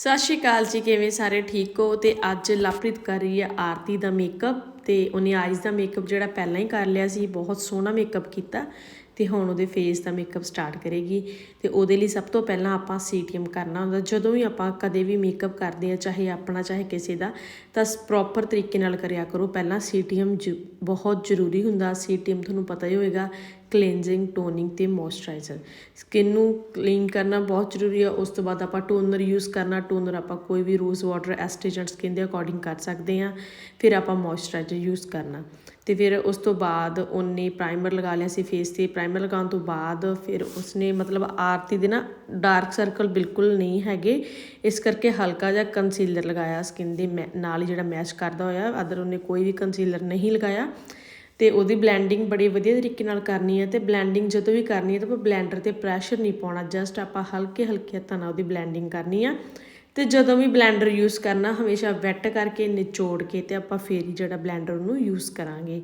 ਸਤਿ ਸ਼੍ਰੀ ਅਕਾਲ ਜੀ, ਕਿਵੇਂ ਸਾਰੇ ਠੀਕ ਹੋ? ਤੇ ਅੱਜ ਲਵਪ੍ਰੀਤ ਕਰ ਰਹੀ ਹੈ ਆਰਤੀ ਦਾ ਮੇਕਅਪ ਤੇ ਉਹਨੇ ਆਈਜ਼ ਦਾ ਮੇਕਅਪ ਜਿਹੜਾ ਪਹਿਲਾਂ ਹੀ ਕਰ ਲਿਆ ਸੀ, ਬਹੁਤ ਸੋਹਣਾ ਮੇਕਅਪ ਕੀਤਾ। ਤੇ ਹੁਣ ਉਹਦੇ ਫੇਸ ਦਾ ਮੇਕਅਪ ਸਟਾਰਟ ਕਰੇਗੀ ਤੇ ਉਹਦੇ ਲਈ ਸਭ ਤੋਂ ਪਹਿਲਾਂ ਆਪਾਂ ਸੀਟੀਐਮ ਕਰਨਾ ਹੁੰਦਾ। ਜਦੋਂ ਵੀ ਆਪਾਂ ਕਦੇ ਵੀ ਮੇਕਅਪ ਕਰਦੇ ਆ ਚਾਹੇ ਆਪਣਾ, ਚਾਹੇ ਕਿਸੇ ਦਾ, ਤਾਂ ਪ੍ਰੋਪਰ ਤਰੀਕੇ ਨਾਲ ਕਰਿਆ ਕਰੋ। ਪਹਿਲਾਂ ਸੀਟੀਐਮ ਬਹੁਤ ਜ਼ਰੂਰੀ ਹੁੰਦਾ। ਸੀਟੀਐਮ ਤੁਹਾਨੂੰ ਪਤਾ ਹੀ ਹੋਵੇਗਾ ਕਲੀਨਜ਼ਿੰਗ ਟੋਨਿੰਗ ਤੇ ਮੋਇਸਚਰਾਈਜ਼ਰ ਸਕਿਨ ਨੂੰ ਕਲੀਨ ਕਰਨਾ ਬਹੁਤ ਜ਼ਰੂਰੀ ਹੈ ਉਸ ਤੋਂ ਬਾਅਦ ਆਪਾਂ ਟੋਨਰ ਯੂਜ਼ ਕਰਨਾ। ਟੋਨਰ ਆਪਾਂ ਕੋਈ ਵੀ ਰੋਜ਼ ਵਾਟਰ ਐਸਟੇਜੈਂਟ ਸਕਿਨ ਦੇ ਅਕੋਰਡਿੰਗ ਕਰ ਸਕਦੇ ਹਾਂ। ਫਿਰ ਆਪਾਂ ਮੋਇਸਚਰਾਈਜ਼ਰ ਯੂਜ਼ ਕਰਨਾ। ਤੇ ਫਿਰ ਉਸ ਤੋਂ ਬਾਅਦ ਉਹਨੇ ਪ੍ਰਾਈਮਰ ਲਗਾ ਲਿਆ ਸੀ ਫੇਸ ਤੇ। ਪ੍ਰਾਈਮਰ ਲਗਾਉਣ ਤੋਂ ਬਾਅਦ ਫਿਰ ਉਸਨੇ ਮਤਲਬ ਆਰਤੀ ਦੇ ਨਾ ਡਾਰਕ ਸਰਕਲ ਬਿਲਕੁਲ ਨਹੀਂ ਹੈਗੇ। ਇਸ ਕਰਕੇ ਹਲਕਾ ਜਿਹਾ ਕੰਸੀਲਰ ਲਗਾਇਆ ਸਕਿਨ ਦੇ ਮੈ- ਨਾਲ ਹੀ ਜਿਹੜਾ ਮੈਚ ਕਰਦਾ ਹੋਇਆ ਅਦਰ ਉਹਨੇ ਕੋਈ ਵੀ ਕੰਸੀਲਰ ਨਹੀਂ ਲਗਾਇਆ। ਤੇ ਉਹਦੀ ਬਲੈਂਡਿੰਗ ਬੜੀ ਵਧੀਆ ਤਰੀਕੇ ਨਾਲ ਕਰਨੀ ਹੈ ਤੇ ਬਲੈਂਡਿੰਗ ਜਦੋਂ ਵੀ ਕਰਨੀ ਹੈ ਤਾਂ ਆਪਾਂ ਬਲੈਂਡਰ ਤੇ ਪ੍ਰੈਸ਼ਰ ਨਹੀਂ ਪਾਉਣਾ ਜਸਟ ਆਪਾਂ ਹਲਕੇ ਹਲਕੇ ਹੱਥਾਂ ਨਾਲ ਉਹਦੀ ਬਲੈਂਡਿੰਗ ਕਰਨੀ ਆ। ਤੇ ਜਦੋਂ ਵੀ ਬਲੈਂਡਰ ਯੂਜ਼ ਕਰਨਾ, ਹਮੇਸ਼ਾ ਵੈਟ ਕਰਕੇ ਨਿਚੋੜ ਕੇ ਤੇ ਆਪਾਂ ਫੇਰ ਹੀ ਜਿਹੜਾ ਬਲੈਂਡਰ ਨੂੰ ਯੂਜ਼ ਕਰਾਂਗੇ।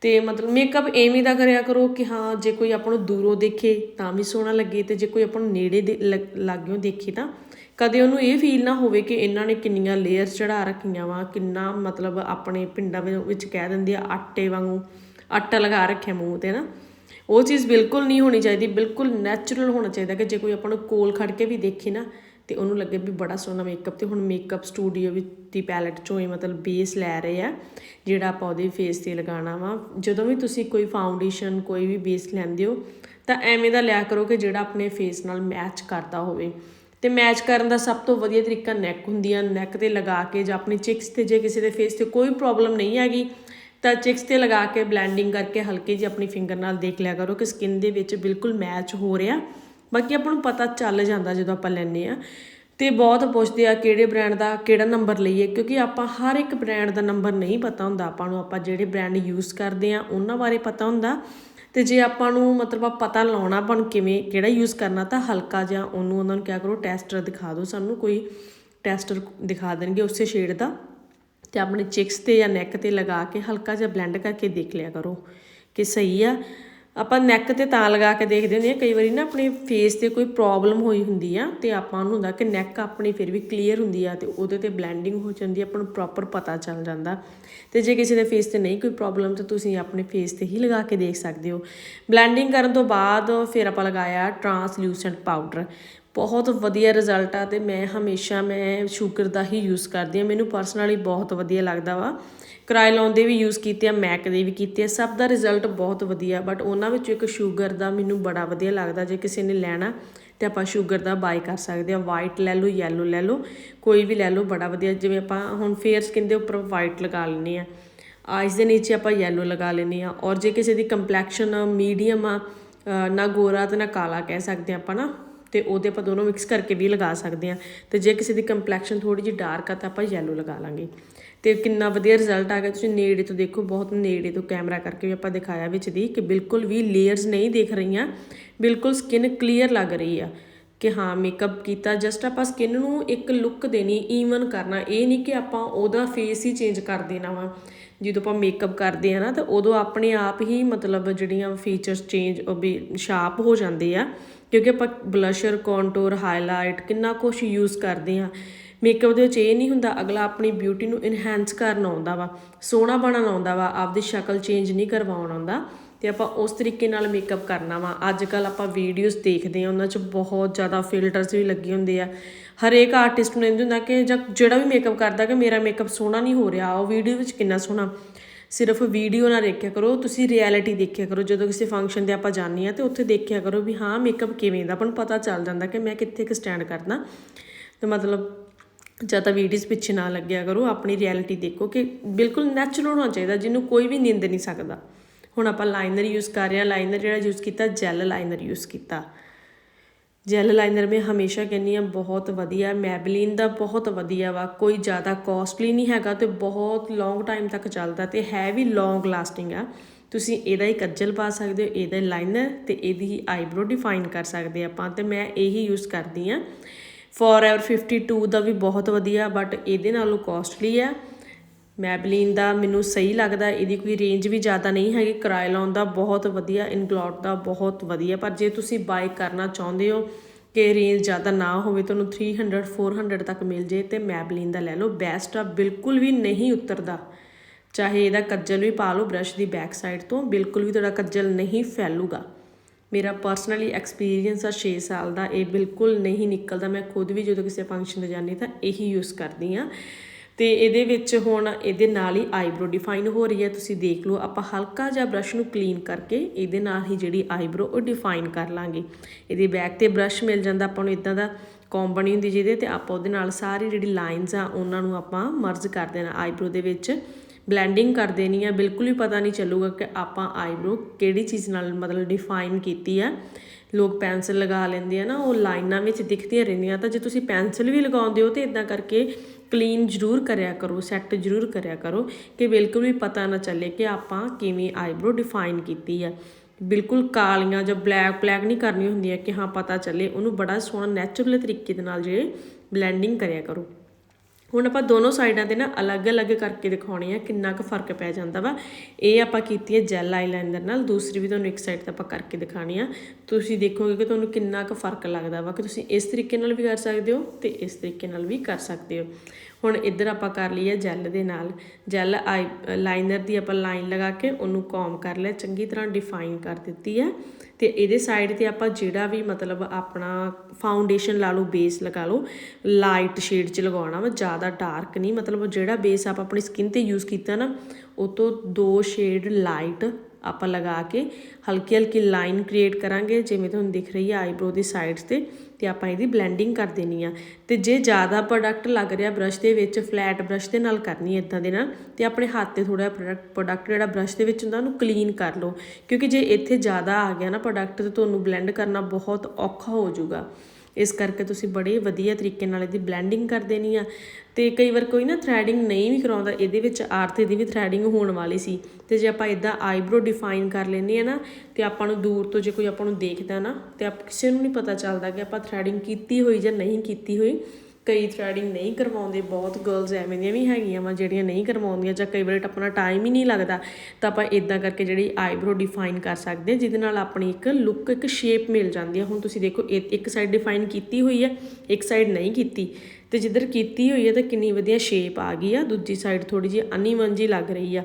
ਤੇ ਮਤਲਬ ਮੇਕਅਪ ਐਵੇਂ ਦਾ ਕਰਿਆ ਕਰੋ ਕਿ ਹਾਂ, ਜੇ ਕੋਈ ਆਪਾਂ ਨੂੰ ਦੂਰੋਂ ਦੇਖੇ ਤਾਂ ਵੀ ਸੋਹਣਾ ਲੱਗੇ ਤੇ ਜੇ ਕੋਈ ਆਪਾਂ ਨੂੰ ਨੇੜੇ ਦੇ ਲੱਗ- ਦੇਖੇ ਤਾਂ ਕਦੇ ਉਹਨੂੰ ਇਹ ਫੀਲ ਨਾ ਹੋਵੇ ਕਿ ਇਹਨਾਂ ਨੇ ਕਿੰਨੀਆਂ ਲੇਅਰਸ ਚੜਾ ਰੱਖੀਆਂ ਵਾ, ਕਿੰਨਾ ਮਤਲਬ ਆਪਣੇ ਪਿੰਡਾਂ ਵਿੱਚ- ਵਿੱਚ ਕਹਿ ਦਿੰਦੇ ਆ ਆਟੇ ਵਾਂਗੂ, ਆਟਾ ਲਗਾ ਰੱਖਿਆ ਮੂੰਹ ਤੇ ਨਾ। ਉਹ ਚੀਜ਼ ਬਿਲਕੁਲ ਨਹੀਂ ਹੋਣੀ ਚਾਹੀਦੀ, ਬਿਲਕੁਲ ਨੈਚੁਰਲ ਹੋਣਾ ਚਾਹੀਦਾ ਕਿ ਜੇ ਕੋਈ ਆਪਾਂ ਨੂੰ ਕੋਲ ਖੜ ਕੇ ਵੀ ਦੇਖੇ ਨਾ ਤੇ ਉਹਨੂੰ ਲੱਗੇ ਵੀ ਬੜਾ ਸੋਹਣਾ ਮੇਕਅਪ ਤੇ ਹੁਣ ਮੇਕਅਪ ਸਟੂਡੀਓ ਵਿੱਚ ਦੀ ਪੈਲਟ ਚੋਂ ਹੀ ਮਤਲਬ ਬੇਸ ਲੈ ਰਹੇ ਆ, ਜਿਹੜਾ ਆਪਾਂ ਉਹਦੇ ਫੇਸ ਤੇ ਲਗਾਉਣਾ ਵਾ। ਜਦੋਂ ਵੀ ਤੁਸੀਂ ਕੋਈ ਫਾਊਂਡੇਸ਼ਨ ਕੋਈ ਵੀ ਬੇਸ ਲੈਂਦੇ ਹੋ, ਤਾਂ ਐਵੇਂ ਦਾ ਲਿਆ ਕਰੋ ਕਿ ਜਿਹੜਾ ਆਪਣੇ ਫੇਸ ਨਾਲ ਮੈਚ ਕਰਦਾ ਹੋਵੇ। ਤੇ ਮੈਚ ਕਰਨ ਦਾ ਸਭ ਤੋਂ ਵਧੀਆ ਤਰੀਕਾ ਨੈਕ ਹੁੰਦੀ ਆ। ਨੈਕ ਤੇ ਲਗਾ ਕੇ ਜਾਂ ਆਪਣੀ ਚਿਕਸ ਤੇ ਜੇ ਕਿਸੇ ਦੇ ਫੇਸ ਤੇ ਕੋਈ ਪ੍ਰੋਬਲਮ ਨਹੀਂ ਹੈਗੀ, ਤਾਂ ਚਿਕਸ ਤੇ ਲਗਾ ਕੇ ਬਲੈਂਡਿੰਗ ਕਰਕੇ ਹਲਕੇ ਜਿਹੀ ਆਪਣੀ ਫਿੰਗਰ ਨਾਲ ਦੇਖ ਲਿਆ ਕਰੋ ਕਿ ਸਕਿਨ ਦੇ ਵਿੱਚ ਬਿਲਕੁਲ ਮੈਚ ਹੋ ਰਿਹਾ। ਬਾਕੀ ਆਪਾਂ ਨੂੰ ਪਤਾ ਚੱਲ ਜਾਂਦਾ ਜਦੋਂ ਆਪਾਂ ਲੈਨੇ ਆ ਤੇ ਬਹੁਤ ਪੁੱਛਦੇ ਆ ਕਿਹੜੇ ਬ੍ਰਾਂਡ ਦਾ ਕਿਹੜਾ ਨੰਬਰ ਲਈਏ, ਕਿਉਂਕਿ ਆਪਾਂ ਹਰ ਇੱਕ ਬ੍ਰਾਂਡ ਦਾ ਨੰਬਰ ਨਹੀਂ ਪਤਾ ਹੁੰਦਾ। ਆਪਾਂ ਨੂੰ ਆਪਾਂ ਜਿਹੜੇ ਬ੍ਰਾਂਡ ਯੂਜ਼ ਕਰਦੇ ਆ ਉਹਨਾਂ ਬਾਰੇ ਪਤਾ ਹੁੰਦਾ। ਤੇ ਜੇ ਆਪਾਂ ਨੂੰ ਮਤਲਬ ਆ ਪਤਾ ਲਾਉਣਾ ਆਪਾਂ ਨੂੰ ਕਿਵੇਂ, ਕਿਹੜਾ ਯੂਜ਼ ਕਰਨਾ ਤਾਂ ਹਲਕਾ ਜਿਹਾ ਉਹਨੂੰ ਉਹਨਾਂ ਨੂੰ ਕਿਹਾ ਕਰੋ ਟੈਸਟਰ ਦਿਖਾ ਦਿਓ। ਸਾਨੂੰ ਕੋਈ ਟੈਸਟਰ ਦਿਖਾ ਦੇਣਗੇ ਉਸੇ ਸ਼ੇਡ ਦਾ। ਤੇ ਆਪਣੇ ਚਿਕਸ ਤੇ ਜਾਂ ਨੈਕ ਤੇ ਲਗਾ ਕੇ ਹਲਕਾ ਜਿਹਾ ਬਲੈਂਡ ਕਰਕੇ ਦੇਖ ਲਿਆ ਕਰੋ ਕਿ ਸਹੀ ਆ। ਆਪਾਂ ਨੈਕ ਤੇ ਤਾਂ ਲਗਾ ਕੇ ਦੇਖਦੇ ਹੁੰਦੇ ਆ ਕਈ ਵਾਰੀ ਨਾ ਆਪਣੇ ਫੇਸ ਤੇ ਕੋਈ ਪ੍ਰੋਬਲਮ ਹੋਈ ਹੁੰਦੀ ਆ ਤੇ ਆਪਾਂ ਨੂੰ ਹੁੰਦਾ ਕਿ ਨੈਕ ਆਪਣੀ ਫਿਰ ਵੀ ਕਲੀਅਰ ਹੁੰਦੀ ਆ ਤੇ ਉਹਦੇ ਤੇ ਬਲੈਂਡਿੰਗ ਹੋ ਜਾਂਦੀ ਆ, ਆਪਾਂ ਨੂੰ ਪ੍ਰੋਪਰ ਪਤਾ ਚੱਲ ਜਾਂਦਾ। ਤੇ ਜੇ ਕਿਸੇ ਦੇ ਫੇਸ ਤੇ ਨਹੀਂ ਕੋਈ ਪ੍ਰੋਬਲਮ ਤਾਂ ਤੁਸੀਂ ਆਪਣੇ ਫੇਸ ਤੇ ਹੀ ਲਗਾ ਕੇ ਦੇਖ ਸਕਦੇ ਹੋ। ਬਲੈਂਡਿੰਗ ਕਰਨ ਤੋਂ ਬਾਅਦ ਫਿਰ ਆਪਾਂ ਲਗਾਇਆ ਟਰਾਂਸਲੂਸੈਂਟ ਪਾਊਡਰ ਬਹੁਤ ਵਧੀਆ ਰਿਜ਼ਲਟ ਆ ਤੇ ਮੈਂ ਹਮੇਸ਼ਾ ਮੈਂ ਸ਼ੂਗਰ ਦਾ ਹੀ ਯੂਜ਼ ਕਰਦੀ ਆ ਮੈਨੂੰ ਪਰਸਨਲੀ ਬਹੁਤ ਵਧੀਆ ਲੱਗਦਾ ਵਾ। ਕਰਾਇਲੌਨ ਦੇ ਵੀ ਯੂਜ਼ ਕੀਤੇ ਆ ਮੈਕ ਦੇ ਵੀ ਕੀਤੇ ਆ। ਸਭ ਦਾ ਰਿਜ਼ਲਟ ਬਹੁਤ ਵਧੀਆ ਬਟ ਉਹਨਾਂ ਵਿੱਚੋਂ ਇੱਕ ਸ਼ੂਗਰ ਦਾ ਮੈਨੂੰ ਬੜਾ ਵਧੀਆ ਲੱਗਦਾ। ਜੇ ਕਿਸੇ ਨੇ ਲੈਣਾ ਤੇ ਆਪਾਂ ਸ਼ੂਗਰ ਦਾ ਬਾਈ ਕਰ ਸਕਦੇ ਆ ਵਾਈਟ ਲੈ ਲਓ ਯੈਲੋ ਲੈ ਲਓ, ਕੋਈ ਵੀ ਲੈ ਲਓ, ਬੜਾ ਵਧੀਆ। ਜਿਵੇਂ ਆਪਾਂ ਹੁਣ ਫੇਅਰ ਸਕਿਨ ਦੇ ਉੱਪਰ ਵਾਈਟ ਲਗਾ ਲੈਂਦੇ ਆ ਆਈਜ਼ ਦੇ ਨੀਚੇ ਆਪਾਂ ਯੈਲੋ ਲਗਾ ਲੈਂਦੇ ਆ ਔਰ ਜੇ ਕਿਸੇ ਦੀ ਕੰਪਲੈਕਸ਼ਨ ਮੀਡੀਅਮ ਆ ਨਾ ਗੋਰਾ ਤੇ ਨਾ ਕਾਲਾ ਕਹਿ ਸਕਦੇ ਆ ਆਪਾਂ ਨਾ। ਤੇ ਉਹਦੇ ਆਪਾਂ ਦੋਨੋਂ ਮਿਕਸ ਕਰਕੇ ਵੀ ਲਗਾ ਸਕਦੇ ਆ ਤੇ ਜੇ ਕਿਸੇ ਦੀ ਕੰਪਲੈਕਸ਼ਨ ਥੋੜੀ ਜਿਹੀ ਡਾਰਕ ਆ ਤਾਂ ਆਪਾਂ ਯੈਲੋ ਲਗਾ ਲਾਂਗੇ। ਤੇ ਕਿੰਨਾ ਵਧੀਆ ਰਿਜ਼ਲਟ ਆ ਗਿਆ। ਤੁਸੀਂ ਨੇੜੇ ਤੋਂ ਦੇਖੋ, ਬਹੁਤ ਨੇੜੇ ਤੋਂ ਕੈਮਰਾ ਕਰਕੇ ਵੀ ਆਪਾਂ ਦਿਖਾਇਆ ਵਿੱਚ ਦੀ ਕਿ ਬਿਲਕੁਲ ਵੀ ਲੇਅਰਸ ਨਹੀਂ ਦਿਖ ਰਹੀਆਂ। ਬਿਲਕੁਲ ਸਕਿਨ ਕਲੀਅਰ ਲੱਗ ਰਹੀ ਆ ਕਿ ਹਾਂ ਮੇਕਅਪ ਕੀਤਾ। ਜਸਟ ਆਪਾਂ ਸਕਿਨ ਨੂੰ ਇੱਕ ਲੁੱਕ ਦੇਣੀ ਈਵਨ ਕਰਨਾ। ਇਹ ਨਹੀਂ ਕਿ ਆਪਾਂ ਉਹਦਾ ਫੇਸ ਹੀ ਚੇਂਜ ਕਰ ਦੇਣਾ ਵਾ। ਜਦੋਂ ਆਪਾਂ ਮੇਕਅਪ ਕਰਦੇ ਆ ਨਾ, ਤਾਂ ਉਦੋਂ ਆਪਣੇ ਆਪ ਹੀ ਮਤਲਬ ਜਿਹੜੀਆਂ ਫੀਚਰਸ ਚੇਂਜ ਵੀ ਸ਼ਾਰਪ ਹੋ ਜਾਂਦੇ ਆ। ਕਿਉਂਕਿ ਆਪਾਂ ਬਲਸ਼ਰ ਕੌਂਟੂਰ ਹਾਈਲਾਈਟ ਕਿੰਨਾ ਕੁਝ ਯੂਜ਼ ਕਰਦੇ ਆ। ਮੇਕਅਪ ਦੇ ਵਿੱਚ ਇਹ ਨਹੀਂ ਹੁੰਦਾ, ਅਗਲਾ ਆਪਣੀ ਬਿਊਟੀ ਨੂੰ ਇਨਹੈਂਸ ਕਰਨ ਆਉਂਦਾ ਵਾ, ਸੋਹਣਾ ਬਣਨ ਆਉਂਦਾ ਵਾ, ਆਪਦੀ ਸ਼ਕਲ ਚੇਂਜ ਨਹੀਂ ਕਰਵਾਉਣ ਆਉਂਦਾ। ਤੇ ਆਪਾਂ ਉਸ ਤਰੀਕੇ ਨਾਲ ਮੇਕਅਪ ਕਰਨਾ ਵਾ। ਅੱਜ ਕੱਲ ਆਪਾਂ ਵੀਡੀਓਜ਼ ਦੇਖਦੇ ਆ ਉਹਨਾਂ 'ਚ ਬਹੁਤ ਜ਼ਿਆਦਾ ਫਿਲਟਰਸ ਵੀ ਲੱਗੇ ਹੁੰਦੇ ਆ। ਹਰੇਕ ਆਰਟਿਸਟ ਨੂੰ ਇੰਜ ਹੁੰਦਾ ਕਿ ਜਾਂ ਜਿਹੜਾ ਵੀ ਮੇਕਅਪ ਕਰਦਾ ਕਿ ਮੇਰਾ ਮੇਕਅਪ ਸੋਹਣਾ ਨਹੀਂ ਹੋ ਰਿਹਾ, ਉਹ ਵੀਡੀਓ ਵਿੱਚ ਕਿੰਨਾ ਸੋਹਣਾ। ਸਿਰਫ ਵੀਡੀਓ ਨਾ ਦੇਖਿਆ ਕਰੋ, ਤੁਸੀਂ ਰਿਐਲਿਟੀ ਦੇਖਿਆ ਕਰੋ। ਜਦੋਂ ਕਿਸੇ ਫੰਕਸ਼ਨ ਤੇ ਆਪਾਂ ਜਾਂਦੇ ਆ ਤੇ ਉੱਥੇ ਦੇਖਿਆ ਕਰੋ ਵੀ ਹਾਂ ਮੇਕਅਪ ਕਿਵੇਂ ਦਾ, ਆਪਾਂ ਨੂੰ ਪਤਾ ਚੱਲ ਜਾਂਦਾ ਕਿ ਮੈਂ ਕਿੱਥੇ ਕਿ ਸਟੈਂਡ ਕਰਨਾ ਤੇ ਮਤਲਬ ਜਾਂ ਤਾਂ ਵੀਡੀਓਜ਼ ਪਿੱਛੇ ਨਾ ਲੱਗਿਆ ਕਰੋ, ਆਪਣੀ ਰਿਐਲਿਟੀ ਦੇਖੋ ਕਿ ਬਿਲਕੁਲ ਨੈਚੁਰਲ ਹੋਣਾ ਚਾਹੀਦਾ, ਜਿਹਨੂੰ ਕੋਈ ਵੀ ਨਿੰਦ ਨਹੀਂ ਸਕਦਾ। ਹੁਣ ਆਪਾਂ ਲਾਈਨਰ ਯੂਜ਼ ਕਰ ਰਹੇ ਹਾਂ। ਲਾਈਨਰ ਜਿਹੜਾ ਯੂਜ਼ ਕੀਤਾ ਜੈਲ ਲਾਈਨਰ ਯੂਜ਼ ਕੀਤਾ। ਜੈਲ ਲਾਈਨਰ ਮੈਂ ਹਮੇਸ਼ਾ ਕਹਿੰਦੀ ਆ ਬਹੁਤ ਵਧੀਆ। ਮੈਬਲਿਨ ਦਾ ਬਹੁਤ ਵਧੀਆ ਵਾ। ਕੋਈ ਜ਼ਿਆਦਾ ਕਾਸਟਲੀ ਨਹੀਂ ਹੈਗਾ ਤੇ ਬਹੁਤ ਲੌਂਗ ਟਾਈਮ ਤੱਕ ਚੱਲਦਾ ਤੇ ਹੈ ਵੀ ਲੌਂਗ ਲਾਸਟਿੰਗ ਆ। ਤੁਸੀਂ ਇਹਦਾ ਹੀ ਕੱਜਲ ਪਾ ਸਕਦੇ ਹੋ, ਇਹਦਾ ਲਾਈਨਰ ਤੇ ਇਹਦੀ ਹੀ ਆਈਬ੍ਰੋ ਡਿਫਾਈਨ ਕਰ ਸਕਦੇ ਆਪਾਂ। ਤੇ ਮੈਂ ਇਹੀ ਯੂਜ਼ ਕਰਦੀ ਆ ਫੋਰਐਵਰ 52 ਦਾ ਵੀ ਬਹੁਤ ਵਧੀਆ ਬਟ ਇਹਦੇ ਨਾਲੋਂ ਕਾਸਟਲੀ ਆ। ਮੈਬਲੀਨ ਦਾ ਮੈਨੂੰ ਸਹੀ ਲੱਗਦਾ ਇਹਦੀ ਕੋਈ ਰੇਂਜ ਵੀ ਜ਼ਿਆਦਾ ਨਹੀਂ ਹੈਗੀ ਕਰਾਇਲੌਨ ਦਾ ਬਹੁਤ ਵਧੀਆ ਇਨਗਲੌਟ ਦਾ ਬਹੁਤ ਵਧੀਆ। ਪਰ ਜੇ ਤੁਸੀਂ ਬਾਈ ਕਰਨਾ ਚਾਹੁੰਦੇ ਹੋ ਕਿ ਰੇਂਜ ਜ਼ਿਆਦਾ ਨਾ ਹੋਵੇ, ਤੁਹਾਨੂੰ 300 400 ਤੱਕ ਮਿਲ ਜੇ, ਤੇ ਮੈਬਲੀਨ ਦਾ ਲੈ ਲਓ। ਬੈਸਟ ਆ, ਬਿਲਕੁਲ ਵੀ ਨਹੀਂ ਉਤਰਦਾ। ਚਾਹੇ ਇਹਦਾ ਕੱਜਲ ਵੀ ਪਾ ਲਓ ਬ੍ਰਸ਼ ਦੀ ਬੈਕ ਸਾਈਡ ਤੋਂ, ਬਿਲਕੁਲ ਵੀ ਤੁਹਾਡਾ ਕੱਜਲ ਨਹੀਂ ਫੈਲੂਗਾ। ਮੇਰਾ ਪਰਸਨਲੀ ਐਕਸਪੀਰੀਅੰਸ ਆ 6 ਸਾਲ ਦਾ, ਇਹ ਬਿਲਕੁਲ ਨਹੀਂ ਨਿਕਲਦਾ। ਮੈਂ ਖੁਦ ਵੀ ਜਦੋਂ ਕਿਸੇ ਫੰਕਸ਼ਨ ਤੇ ਜਾਂਦੀ ਤਾਂ ਇਹੀ ਯੂਜ਼ ਕਰਦੀ ਆ ਤੇ ਇਹਦੇ ਵਿੱਚ ਹੁਣ ਇਹਦੇ ਨਾਲ ਹੀ ਆਈਬ੍ਰੋ ਡਿਫਾਈਨ ਹੋ ਰਹੀ ਹੈ। ਤੁਸੀਂ ਦੇਖ ਲਓ, ਆਪਾਂ ਹਲਕਾ ਜਿਹਾ ਬ੍ਰਸ਼ ਨੂੰ ਕਲੀਨ ਕਰਕੇ ਇਹਦੇ ਨਾਲ ਹੀ ਜਿਹੜੀ ਆਈਬ੍ਰੋ ਉਹ ਡਿਫਾਈਨ ਕਰ ਲਾਂਗੇ। ਇਹਦੇ ਬੈਕ ਤੇ ਬ੍ਰਸ਼ ਮਿਲ ਜਾਂਦਾ, ਆਪਾਂ ਨੂੰ ਇਦਾਂ ਦਾ ਕੌਮ ਬਣੀ ਹੁੰਦੀ ਜਿਹਦੇ ਤੇ ਆਪਾਂ ਉਹਦੇ ਨਾਲ ਸਾਰੀ ਜਿਹੜੀ ਲਾਈਨਸ ਆ, ਉਹਨਾਂ ਨੂੰ ਆਪਾਂ ਮਰਜ ਕਰ ਦੇਣਾ। ਆਈਬ੍ਰੋ ਦੇ ਵਿੱਚ ਬਲੈਂਡਿੰਗ ਕਰ ਦੇਣੀ ਆ। ਬਿਲਕੁਲ ਵੀ ਪਤਾ ਨਹੀਂ ਚੱਲੂਗਾ ਕਿ ਆਪਾਂ ਆਈਬ੍ਰੋ ਕਿਹੜੀ ਚੀਜ਼ ਨਾਲ ਮਤਲਬ ਡਿਫਾਈਨ ਕੀਤੀ ਆ। ਲੋਕ ਪੈਨਸਲ ਲਗਾ ਲੈਂਦੇ ਆ ਨਾ, ਉਹ ਲਾਈਨਾਂ ਵਿੱਚ ਦਿਖਦੀਆਂ ਰਹਿੰਦੀਆਂ। ਤਾਂ ਜੇ ਤੁਸੀਂ ਪੈਨਸਲ ਵੀ ਲਗਾਉਂਦੇ ਹੋ ਤੇ ਇਦਾਂ ਕਰਕੇ ਕਲੀਨ ਜ਼ਰੂਰ ਕਰਿਆ ਕਰੋ ਸੈੱਟ ਜ਼ਰੂਰ ਕਰਿਆ ਕਰੋ ਕਿ ਬਿਲਕੁਲ ਵੀ ਪਤਾ ਨਾ ਚੱਲੇ ਕਿ ਆਪਾਂ ਕਿਵੇਂ ਆਈਬ੍ਰੋ ਡਿਫਾਈਨ ਕੀਤੀ ਆ। ਬਿਲਕੁਲ ਕਾਲੀਆਂ ਜਾਂ ਬਲੈਕ ਬਲੈਕ ਨਹੀਂ ਕਰਨੀ ਹੁੰਦੀ ਹੈ ਕਿ ਹਾਂ ਪਤਾ ਚੱਲੇ, ਉਹਨੂੰ ਬੜਾ ਸੋਹਣਾ ਨੈਚੁਰਲ ਤਰੀਕੇ ਦੇ ਨਾਲ ਜਿਹੜੇ ਬਲੈਂਡਿੰਗ ਕਰਿਆ ਕਰੋ। ਹੁਣ ਆਪਾਂ ਦੋਨੋਂ ਸਾਈਡਾਂ ਤੇ ਨਾ ਅਲੱਗ-ਅਲੱਗ ਕਰਕੇ ਦਿਖਾਉਣੇ ਆ ਕਿੰਨਾ ਕੁ ਫ਼ਰਕ ਪੈ ਜਾਂਦਾ ਵਾ। ਇਹ ਆਪਾਂ ਕੀਤੀ ਹੈ ਜੈਲ ਆਈਲਾਈਨਰ ਨਾਲ, ਦੂਸਰੀ ਵੀ ਤੁਹਾਨੂੰ ਇੱਕ ਸਾਈਡ ਤੇ ਆਪਾਂ ਕਰਕੇ ਦਿਖਾਣੀ ਆ। ਤੁਸੀਂ ਦੇਖੋਗੇ ਕਿ ਤੁਹਾਨੂੰ ਕਿੰਨਾ ਕੁ ਫ਼ਰਕ ਲੱਗਦਾ ਵਾ ਕਿ ਤੁਸੀਂ ਇਸ ਤਰੀਕੇ ਨਾਲ ਵੀ ਕਰ ਸਕਦੇ ਹੋ ਤੇ ਇਸ ਤਰੀਕੇ ਨਾਲ ਵੀ ਕਰ ਸਕਦੇ ਹੋ। ਹੁਣ ਇੱਧਰ ਆਪਾਂ ਕਰ ਲਈ ਹੈ ਜੈਲ ਦੇ ਨਾਲ। ਜੈਲ ਆਈ, ਲਾਈਨਰ ਦੀ ਆਪਾਂ ਲਾਈਨ ਲਗਾ ਕੇ ਉਹਨੂੰ ਕੌਮ ਕਰ ਲਿਆ, ਚੰਗੀ ਤਰ੍ਹਾਂ ਡਿਫਾਈਨ ਕਰ ਦਿੱਤੀ ਹੈ। ਤੇ ਇਹਦੇ ਸਾਈਡ ਤੇ ਆਪਾਂ ਜਿਹੜਾ ਵੀ ਮਤਲਬ ਆਪਣਾ ਫਾਊਂਡੇਸ਼ਨ ਲਾ ਲਓ, ਬੇਸ ਲਗਾ ਲਓ, ਲਾਈਟ ਸ਼ੇਡ 'ਚ ਲਗਾਉਣਾ ਵਾ, ਜ਼ਿਆਦਾ ਡਾਰਕ ਨਹੀਂ। ਮਤਲਬ ਜਿਹੜਾ ਬੇਸ ਆਪਾਂ ਆਪਣੀ ਸਕਿਨ ਤੇ ਯੂਜ਼ ਕੀਤਾ ਨਾ, ਉਹ ਤੋਂ ਦੋ ਸ਼ੇਡ ਲਾਈਟ ਆਪਾਂ ਲਗਾ ਕੇ ਹਲਕੀ ਹਲਕੀ ਲਾਈਨ ਕ੍ਰੀਏਟ ਕਰਾਂਗੇ, ਜਿਵੇਂ ਤੁਹਾਨੂੰ ਦਿਖ ਰਹੀ ਹੈ ਆਈਬ੍ਰੋ ਦੀ ਸਾਈਡਸ ਤੇ ਤੇ ਆਪਾਂ ਇਹਦੀ ਬਲੈਂਡਿੰਗ ਕਰ ਦੇਣੀ ਆ। ਤੇ ਜੇ ਜ਼ਿਆਦਾ ਪ੍ਰੋਡਕਟ ਲੱਗ ਰਿਹਾ ਬ੍ਰਸ਼ ਦੇ ਵਿੱਚ ਫਲੈਟ ਬ੍ਰਸ਼ ਦੇ ਨਾਲ ਕਰਨੀ ਹੈ ਇਦਾਂ ਦੇ ਨਾਲ, ਤੇ ਆਪਣੇ ਹੱਥ ਤੇ ਥੋੜਾ ਪ੍ਰੋਡਕਟ ਪ੍ਰੋਡਕਟ ਜਿਹੜਾ ਬ੍ਰਸ਼ ਦੇ ਵਿੱਚ ਹੁੰਦਾ, ਉਹਨੂੰ ਕਲੀਨ ਕਰ ਲਓ। ਕਿਉਂਕਿ ਜੇ ਇੱਥੇ ਜ਼ਿਆਦਾ ਆ ਗਿਆ ਨਾ ਪ੍ਰੋਡਕਟ ਤੇ ਤੁਹਾਨੂੰ ਬਲੈਂਡ ਕਰਨਾ ਬਹੁਤ ਔਖਾ ਹੋ ਜਾਊਗਾ। ਇਸ ਕਰਕੇ ਤੁਸੀਂ ਬੜੇ ਵਧੀਆ ਤਰੀਕੇ ਨਾਲ ਇਹਦੀ ਬਲੈਂਡਿੰਗ ਕਰ ਦੇਣੀ ਆ। ਤੇ ਕਈ ਵਾਰ ਕੋਈ ਨਾ ਥ੍ਰੈਡਿੰਗ ਨਹੀਂ ਵੀ ਕਰਾਉਂਦਾ, ਇਹਦੇ ਵਿੱਚ ਆਰਤ ਦੀ ਵੀ ਥ੍ਰੈਡਿੰਗ ਹੋਣ ਵਾਲੀ ਸੀ। ਤੇ ਜੇ ਆਪਾਂ ਇਦਾਂ ਆਈਬ੍ਰੋ ਡਿਫਾਈਨ ਕਰ ਲੈਨੇ ਆ ਨਾ, ਤੇ ਆਪਾਂ ਨੂੰ ਦੂਰ ਤੋਂ ਜੇ ਕੋਈ ਆਪਾਂ ਨੂੰ ਦੇਖਦਾ ਨਾ, ਤੇ ਆਪ ਕਿਸੇ ਨੂੰ ਨਹੀਂ ਪਤਾ ਚੱਲਦਾ ਕਿ ਆਪਾਂ ਥ੍ਰੈਡਿੰਗ ਕੀਤੀ ਹੋਈ ਜਾਂ ਨਹੀਂ ਕੀਤੀ ਹੋਈ। ਕਈ ਥ੍ਰੈਡਿੰਗ ਨਹੀਂ ਕਰਵਾਉਂਦੇ, ਬਹੁਤ ਗਰਲਸ ਐਵੇਂ ਦੀਆਂ ਵੀ ਹੈਗੀਆਂ ਵਾ ਜਿਹੜੀਆਂ ਨਹੀਂ ਕਰਵਾਉਂਦੀਆਂ ਜਾਂ ਕਈ ਵਾਰ ਆਪਣਾ ਟਾਈਮ ਹੀ ਨਹੀਂ ਲੱਗਦਾ, ਤਾਂ ਆਪਾਂ ਇਦਾਂ ਕਰਕੇ ਜਿਹੜੀ ਆਈਬ੍ਰੋ ਡਿਫਾਈਨ ਕਰ ਸਕਦੇ ਹਾਂ, ਜਿਹਦੇ ਨਾਲ ਆਪਣੀ ਇੱਕ ਲੁੱਕ ਇੱਕ ਸ਼ੇਪ ਮਿਲ ਜਾਂਦੀ ਹੈ ਹੁਣ ਤੁਸੀਂ ਦੇਖੋ, ਇਹ- ਇੱਕ ਸਾਈਡ ਡਿਫਾਈਨ ਕੀਤੀ ਹੋਈ ਹੈ ਇੱਕ ਸਾਈਡ ਨਹੀਂ ਕੀਤੀ। ਤੇ ਜਿੱਧਰ ਕੀਤੀ ਹੋਈ ਹੈ ਤਾਂ ਕਿੰਨੀ ਵਧੀਆ ਸ਼ੇਪ ਆ ਗਈ ਆ। ਦੂਜੀ ਸਾਈਡ ਥੋੜੀ ਜਿਹੀ ਅਨਈਵਨ ਜੀ ਲੱਗ ਰਹੀ ਆ।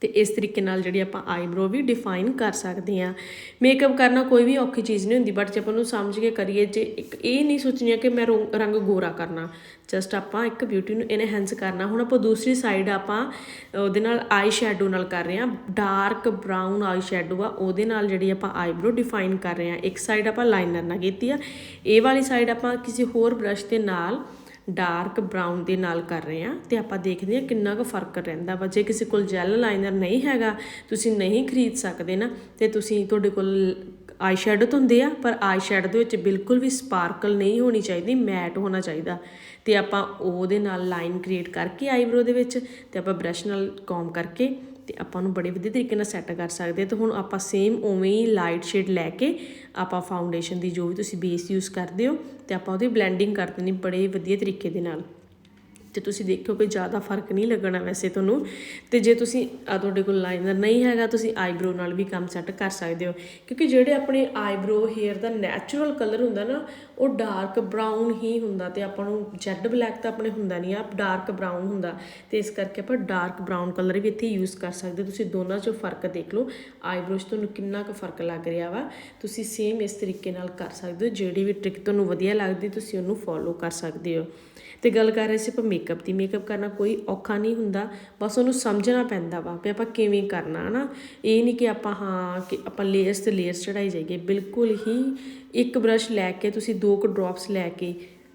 ਤੇ ਇਸ ਤਰੀਕੇ ਨਾਲ ਜਿਹੜੀ ਆਪਾਂ ਆਈਬ੍ਰੋ ਵੀ ਡਿਫਾਈਨ ਕਰ ਸਕਦੇ ਆ ਮੇਕਅਪ ਕਰਨਾ ਕੋਈ ਵੀ ਔਖੀ ਚੀਜ਼ ਨਹੀਂ ਹੁੰਦੀ ਬਟ ਜੇ ਆਪਾਂ ਨੂੰ ਸਮਝ ਕੇ ਕਰੀਏ, ਜੇ ਇੱਕ ਇਹ ਨਹੀਂ ਸੋਚਣੀ ਕਿ ਮੈਂ ਰੋ- ਰੰਗ ਗੋਰਾ ਕਰਨਾ ਜਸਟ ਆਪਾਂ ਇੱਕ ਬਿਊਟੀ ਨੂੰ ਇਨਹੈਂਸ ਕਰਨਾ। ਹੁਣ ਆਪਾਂ ਦੂਸਰੀ ਸਾਈਡ ਆਪਾਂ ਉਹਦੇ ਨਾਲ ਆਈ ਸ਼ੈਡੋ ਨਾਲ ਕਰ ਰਹੇ ਆ ਡਾਰਕ ਬਰਾਊਨ ਆਈ ਸ਼ੈਡੋ ਆ, ਉਹਦੇ ਨਾਲ ਜਿਹੜੀ ਆਪਾਂ ਆਈਬ੍ਰੋ ਡਿਫਾਈਨ ਕਰ ਰਹੇ ਆ ਇੱਕ ਸਾਈਡ ਆਪਾਂ ਲਾਈਨਰ ਨਾਲ ਕੀਤੀ ਆ। ਇਹ ਵਾਲੀ ਸਾਈਡ ਆਪਾਂ ਕਿਸੇ ਹੋਰ ਬ੍ਰਸ਼ ਦੇ ਨਾਲ ਡਾਰਕ ਬਰਾਊਨ ਦੇ ਨਾਲ ਕਰ ਰਹੇ ਆ ਤੇ ਆਪਾਂ ਦੇਖਦੇ ਹਾਂ ਕਿੰਨਾ ਕੁ ਫ਼ਰਕ ਰਹਿੰਦਾ ਵਾ। ਜੇ ਕਿਸੇ ਕੋਲ ਜੈਲ ਲਾਈਨਰ ਨਹੀਂ ਹੈਗਾ, ਤੁਸੀਂ ਨਹੀਂ ਖਰੀਦ ਸਕਦੇ ਨਾ, ਤੇ ਤੁਸੀਂ ਤੁਹਾਡੇ ਕੋਲ ਆਈ ਸ਼ੈਡੋ ਹੁੰਦੇ ਆ, ਪਰ ਆਈ ਸ਼ੈਡੋ ਦੇ ਵਿੱਚ ਬਿਲਕੁਲ ਵੀ ਸਪਾਰਕਲ ਨਹੀਂ ਹੋਣੀ ਚਾਹੀਦੀ ਮੈਟ ਹੋਣਾ ਚਾਹੀਦਾ। ਤੇ ਆਪਾਂ ਉਹਦੇ ਨਾਲ ਲਾਈਨ ਕ੍ਰੀਏਟ ਕਰਕੇ ਆਈਬ੍ਰੋ ਦੇ ਵਿੱਚ ਤੇ ਆਪਾਂ ਬ੍ਰਸ਼ ਨਾਲ ਕੌਮ ਕਰਕੇ ਤੇ ਆਪਾਂ ਨੂੰ ਬੜੇ ਵਧੀਆ ਤਰੀਕੇ ਨਾਲ ਸੈੱਟ ਕਰ ਸਕਦੇ ਹਾਂ ਤੇ ਹੁਣ ਆਪਾਂ ਸੇਮ ਉਵੇਂ ਹੀ ਲਾਈਟ ਸ਼ੇਡ ਲੈ ਕੇ ਆਪਾਂ ਫਾਊਂਡੇਸ਼ਨ ਦੀ ਜੋ ਵੀ ਤੁਸੀਂ ਬੇਸ ਯੂਜ਼ ਕਰਦੇ ਹੋ, ਤੇ ਆਪਾਂ ਉਹਦੀ ਬਲੈਂਡਿੰਗ ਕਰ ਦੇਣੀ ਬੜੇ ਵਧੀਆ ਤਰੀਕੇ ਦੇ ਨਾਲ। ਤੇ ਤੁਸੀਂ ਦੇਖਿਓ ਕਿ ਜ਼ਿਆਦਾ ਫ਼ਰਕ ਨਹੀਂ ਲੱਗਣਾ ਵੈਸੇ ਤੁਹਾਨੂੰ। ਤੇ ਜੇ ਤੁਸੀਂ, ਆ ਤੁਹਾਡੇ ਕੋਲ ਲਾਈਨਰ ਨਹੀਂ ਹੈਗਾ, ਤੁਸੀਂ ਆਈਬ੍ਰੋ ਨਾਲ ਵੀ ਕੰਮ ਸੈੱਟ ਕਰ ਸਕਦੇ ਹੋ। ਕਿਉਂਕਿ ਜਿਹੜੇ ਆਪਣੇ ਆਈਬ੍ਰੋ ਹੇਅਰ ਦਾ ਨੈਚੁਰਲ ਕਲਰ ਹੁੰਦਾ ਨਾ, ਉਹ ਡਾਰਕ ਬਰਾਊਨ ਹੀ ਹੁੰਦਾ ਤੇ ਆਪਾਂ ਨੂੰ ਜੈਡ ਬਲੈਕ ਤਾਂ ਆਪਣੇ ਹੁੰਦਾ ਨਹੀਂ ਆ ਡਾਰਕ ਬਰਾਊਨ ਹੁੰਦਾ। ਤੇ ਇਸ ਕਰਕੇ ਆਪਾਂ ਡਾਰਕ ਬਰਾਊਨ ਕਲਰ ਵੀ ਇੱਥੇ ਯੂਜ਼ ਕਰ ਸਕਦੇ ਤੁਸੀਂ ਦੋਨਾਂ 'ਚੋਂ ਫ਼ਰਕ ਦੇਖ ਲਓ। ਆਈਬ੍ਰੋ 'ਚ ਤੁਹਾਨੂੰ ਕਿੰਨਾ ਕੁ ਫ਼ਰਕ ਲੱਗ ਰਿਹਾ ਵਾ। ਤੁਸੀਂ ਸੇਮ ਇਸ ਤਰੀਕੇ ਨਾਲ ਕਰ ਸਕਦੇ ਹੋ। ਜਿਹੜੀ ਵੀ ਟ੍ਰਿਕ ਤੁਹਾਨੂੰ ਵਧੀਆ ਲੱਗਦੀ, ਤੁਸੀਂ ਉਹਨੂੰ ਫੋਲੋ ਕਰ ਸਕਦੇ ਹੋ। ਤੇ ਗੱਲ ਕਰ ਰਹੇ ਸੀ ਆਪਾਂ ਮੇਕਅਪ ਦੀ। ਮੇਕਅਪ ਕਰਨਾ ਕੋਈ ਔਖਾ ਨਹੀਂ ਹੁੰਦਾ, ਬਸ ਉਹਨੂੰ ਸਮਝਣਾ ਪੈਂਦਾ ਵਾ ਵੀ ਆਪਾਂ ਕਿਵੇਂ ਕਰਨਾ, ਹਨਾ? ਇਹ ਨਹੀਂ ਕਿ ਆਪਾਂ, ਹਾਂ, ਕਿ ਆਪਾਂ ਲੇਅਰਸ ਤੇ ਲੇਅਰਸ ਚੜਾਈ ਜਾਈਏ। ਬਿਲਕੁਲ ਹੀ ਇੱਕ ਬ੍ਰਸ਼ ਲੈ ਕੇ, ਤੁਸੀਂ ਦੋ ਕੁ ਡ੍ਰੌਪਸ ਲੈ ਕੇ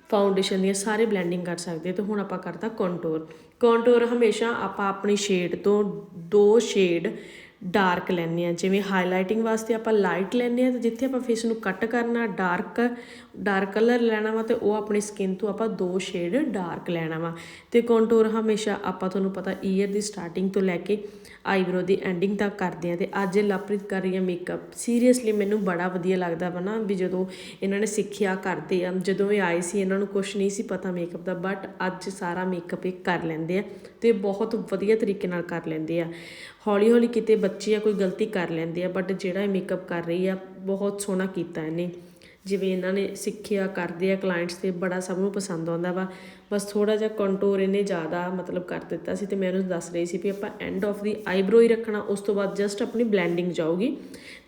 ਫਾਊਂਡੇਸ਼ਨ ਦੀਆਂ ਸਾਰੇ ਬਲੈਂਡਿੰਗ ਕਰ ਸਕਦੇ ਹੋ ਤੇ ਹੁਣ ਆਪਾਂ ਕਰਦਾ ਕੰਟੂਰ ਕੰਟੂਰ ਹਮੇਸ਼ਾ ਆਪਾਂ ਆਪਣੀ ਸ਼ੇਡ ਤੋਂ ਦੋ ਸ਼ੇਡ ਡਾਰਕ ਲੈਣੇ ਆ ਜਿਵੇਂ ਹਾਈਲਾਈਟਿੰਗ ਵਾਸਤੇ ਆਪਾਂ ਲਾਈਟ ਲੈਣੇ ਆ ਤੇ ਜਿੱਥੇ ਆਪਾਂ ਫੇਸ ਨੂੰ ਕੱਟ ਕਰਨਾ ਡਾਰਕ ਡਾਰਕ ਕਲਰ ਲੈਣਾ ਵਾ ਤੇ ਉਹ ਆਪਣੀ ਸਕਿਨ ਤੋਂ ਆਪਾਂ ਦੋ ਸ਼ੇਡ ਡਾਰਕ ਲੈਣਾ ਵਾ। ਤੇ ਕੰਟੂਰ ਹਮੇਸ਼ਾ ਆਪਾਂ ਤੁਹਾਨੂੰ ਪਤਾ ਈਅਰ ਦੀ ਸਟਾਰਟਿੰਗ ਤੋਂ ਲੈ ਕੇ ਆਈਬ੍ਰੋ ਦੀ ਐਂਡਿੰਗ ਤੱਕ ਕਰਦੇ ਆ ਤੇ ਅੱਜ ਇਹ ਲਵਪ੍ਰੀਤ ਕਰ ਰਹੀ ਹੈ ਮੇਕਅਪ ਸੀਰੀਅਸਲੀ ਮੈਨੂੰ ਬੜਾ ਵਧੀਆ ਲੱਗਦਾ ਵਾ ਨਾ ਵੀ ਜਦੋਂ ਇਹਨਾਂ ਨੇ ਸਿੱਖਿਆ ਕਰਦੇ ਆ, ਜਦੋਂ ਇਹ ਆਏ ਸੀ ਇਹਨਾਂ ਨੂੰ ਕੁਝ ਨਹੀਂ ਸੀ ਪਤਾ ਮੇਕਅਪ ਦਾ ਬਟ ਅੱਜ ਸਾਰਾ ਮੇਕਅਪ ਇਹ ਕਰ ਲੈਂਦੇ ਆ ਤੇ ਬਹੁਤ ਵਧੀਆ ਤਰੀਕੇ ਨਾਲ ਕਰ ਲੈਂਦੇ ਆ। ਹੌਲੀ ਹੌਲੀ ਕਿਤੇ ਬੱਚੇ ਆ ਕੋਈ ਗਲਤੀ ਕਰ ਲੈਂਦੇ ਆ ਬਟ ਜਿਹੜਾ ਇਹ ਮੇਕਅਪ ਕਰ ਰਹੀ ਆ, ਬਹੁਤ ਸੋਹਣਾ ਕੀਤਾ ਇਹਨੇ। ਜਿਵੇਂ ਇਹਨਾਂ ਨੇ ਸਿੱਖਿਆ ਕਰਦੇ ਆ ਕਲਾਇੰਟਸ ਤੇ, ਬੜਾ ਸਭ ਨੂੰ ਪਸੰਦ ਆਉਂਦਾ ਵਾ। ਬਸ ਥੋੜਾ ਜਿਹਾ ਕੰਟੂਰ ਇਹਨੇ ਜ਼ਿਆਦਾ ਮਤਲਬ ਕਰ ਦਿੱਤਾ ਸੀ ਤੇ ਮੈਂ ਉਹਨੂੰ ਦੱਸ ਰਹੀ ਸੀ ਵੀ ਆਪਾਂ ਐਂਡ ਆਫ ਦੀ ਆਈਬ੍ਰੋ ਹੀ ਰੱਖਣਾ, ਉਸ ਤੋਂ ਬਾਅਦ ਜਸਟ ਆਪਣੀ ਬਲੈਂਡਿੰਗ ਜਾਊਗੀ।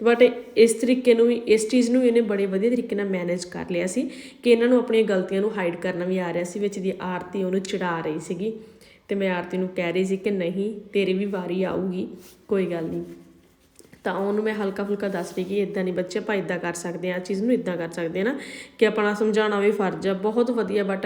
ਬਟ ਇਸ ਤਰੀਕੇ ਨੂੰ ਵੀ, ਇਸ ਚੀਜ਼ ਨੂੰ ਇਹਨੇ ਬੜੇ ਵਧੀਆ ਤਰੀਕੇ ਨਾਲ ਮੈਨੇਜ ਕਰ ਲਿਆ ਸੀ ਕਿ ਇਹਨਾਂ ਨੂੰ ਆਪਣੀਆਂ ਗਲਤੀਆਂ ਨੂੰ ਹਾਈਡ ਕਰਨਾ ਵੀ ਆ ਰਿਹਾ ਸੀ, ਵਿੱਚ ਦੀ ਆਰਤੀ ਉਹਨੂੰ ਚੜਾ ਰਹੀ ਸੀਗੀ। ਤੇ ਮੈਂ ਆਰਤੀ ਨੂੰ ਕਹਿ ਰਹੀ ਸੀ ਕਿ ਨਹੀਂ, ਤੇਰੀ ਵੀ ਵਾਰੀ ਆਊਗੀ, ਕੋਈ ਗੱਲ ਨਹੀਂ। ਤਾਂ ਉਹਨੂੰ ਮੈਂ ਹਲਕਾ ਫੁਲਕਾ ਦੱਸ ਰਹੀ ਕਿ ਇਦਾਂ ਨਹੀਂ ਬੱਚੇ, ਆਪਾਂ ਇਦਾਂ ਕਰ ਸਕਦੇ ਆ ਚੀਜ਼ ਨੂੰ ਇਦਾਂ ਕਰ ਸਕਦੇ ਆ ਨਾ, ਕਿ ਆਪਣਾ ਸਮਝਾਉਣਾ ਵੀ ਫਰਜ਼ ਆ, ਬਹੁਤ ਵਧੀਆ ਬਟ